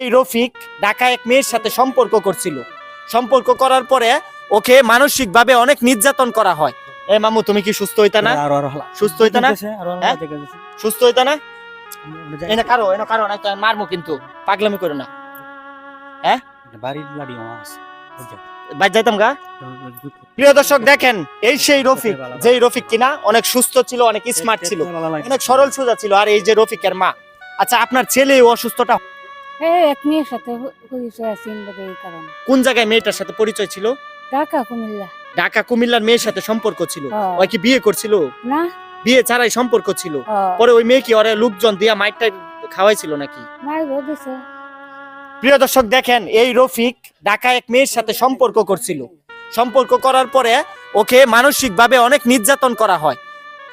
এই রফিক ঢাকা এক মেয়ের সাথে সম্পর্ক করছিল সম্পর্ক করার পরে ওকে মানসিকভাবে অনেক নির্যাতন করা হয় এ মামু তুমি কি সুস্থ হইতা না সুস্থ হইতা না হ্যাঁ? সুস্থ হইতা না এনে কারও এনে কারও না মারমু কিন্তু পাগলামি করে না বাড়ির লাড়ি মাছ যাইতাম গা প্রিয় দর্শক দেখেন এই সেই রফিক যেই রফিক কিনা অনেক সুস্থ ছিল অনেক স্মার্ট ছিল অনেক সরল সোজা ছিল আর এই যে রফিকের মা আচ্ছা আপনার ছেলে অসুস্থটা এই এক মেয়ের সাথে পরিচয় বোধ এই কারণে। কোন জায়গায় মেয়েটার সাথে পরিচয় ছিল? ঢাকা কুমিল্লা। ঢাকা কুমিল্লার মেয়ের সাথে সম্পর্ক ছিল? হ্যাঁ। ওই কি বিয়ে করছিল? না। বিয়ে ছাড়াই সম্পর্ক ছিল? হ্যাঁ। পরে ওই মেয়ে কি ওরে লোকজন দিয়া মাইকটা খাওয়াইছিল নাকি? নাই গো দিছে। প্রিয় দর্শক দেখেন এই রফিক ঢাকা এক মেয়ের সাথে সম্পর্ক করছিল। সম্পর্ক করার পরে ওকে মানসিকভাবে অনেক নির্যাতন করা হয়।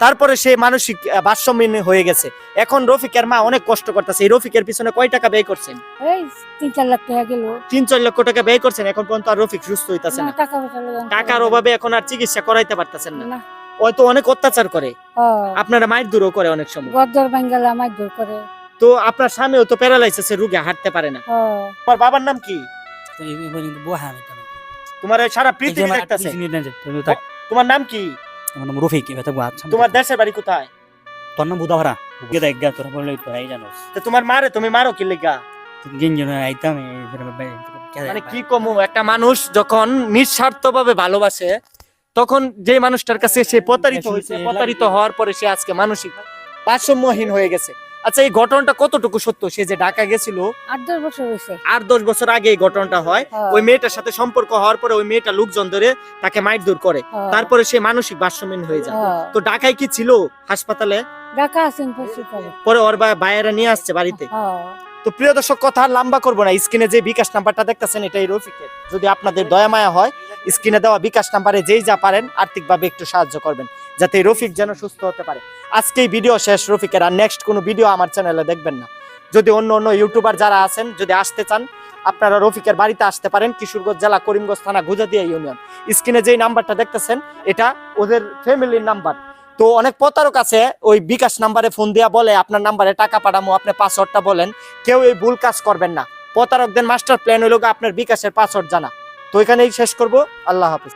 তারপরে সে মানসিক ভারসাম্যহীন হয়ে গেছে। এখন রফিকের মা অনেক কষ্ট করতেছে। এই রফিকের পিছনে কয় টাকা ব্যয় করছেন? এই তিন চার লাখ টাকা গেল তিন চার লক্ষ টাকা ব্যয় করছেন। এখন পর্যন্ত আর রফিক সুস্থ হইতাছে না টাকার অভাবে এখন আর চিকিৎসা করাইতে পারতেছেন না। ওই তো অনেক অত্যাচার করে। হ্যাঁ। আপনারা মায়ের দূরও করে অনেক সময়। গদ্দর বাঙ্গালা আমার দূর করে। তো আপনার স্বামীও তো প্যারালাইসিসে রোগে হাঁটতে পারে না। হ্যাঁ। তোমার বাবার নাম কি? বুহা তোমার সারা পৃথিবী দেখতেছে। তোমার নাম কি? আমার নাম রফিক এবার আচ্ছা তোমার দেশের বাড়ি কোথায়? তোর নাম দেখ গা তোরা বললে তোরাই জানোস। তো তোমার মারে তুমি মারো কি লেগা? গিঞ্জন আইতাম মানে কি কমু একটা মানুষ যখন নিঃস্বার্থ ভাবে ভালোবাসে তখন যে মানুষটার কাছে সে প্রতারিত হয়েছে প্রতারিত হওয়ার পরে সে আজকে মানসিক ভারসাম্যহীন হয়ে গেছে। আচ্ছা এই ঘটনাটা কতটুকু সত্য? সে যে ঢাকা গেছিল? আট দশ বছর হয়েছে। আট দশ বছর আগে এই ঘটনাটা হয়। হ্যাঁ। ওই মেয়েটার সাথে সম্পর্ক হওয়ার পরে ওই মেয়েটা লোকজন ধরে তাকে মাইট দূর করে। হ্যাঁ। তারপরে সে মানসিক ভারসাম্যহীন হয়ে যায়। হ্যাঁ। তো ঢাকায় কি ছিল হাসপাতালে? ঢাকা আছেন পরে ওর বা- বাইরে নিয়ে আসছে বাড়িতে। তো প্রিয় দর্শক, কথা লম্বা করব না। স্ক্রিনে যে বিকাশ নাম্বারটা দেখতেছেন, এটাই রফিকের। যদি আপনাদের দয়া মায়া হয়, স্ক্রিনে দেওয়া বিকাশ নাম্বারে যেই যা পারেন, আর্থিকভাবে একটু সাহায্য করবেন, যাতে রফিক যেন সুস্থ হতে পারে। আজকেই ভিডিও শেষ, রফিকের আর নেক্সট কোনো ভিডিও আমার চ্যানেলে দেখবেন না। যদি অন্য অন্য ইউটিউবার যারা আছেন, যদি আসতে চান, আপনারা রফিকের বাড়িতে আসতে পারেন, কিশোরগঞ্জ জেলা, করিমগঞ্জ থানা, গুজাদিয়া ইউনিয়ন। স্ক্রিনে যেই নাম্বারটা দেখতেছেন, এটা ওদের ফ্যামিলির নাম্বার তো অনেক প্রতারক আছে, ওই বিকাশ নাম্বারে ফোন দিয়া বলে, আপনার নাম্বারে টাকা পাঠামো, আপনি পাসওয়ার্ডটা বলেন। কেউ এই ভুল কাজ করবেন না। প্রতারকদের মাস্টার প্ল্যান হইল আপনার বিকাশের পাসওয়ার্ড জানা। তো এখানেই শেষ করব। আল্লাহ হাফিজ।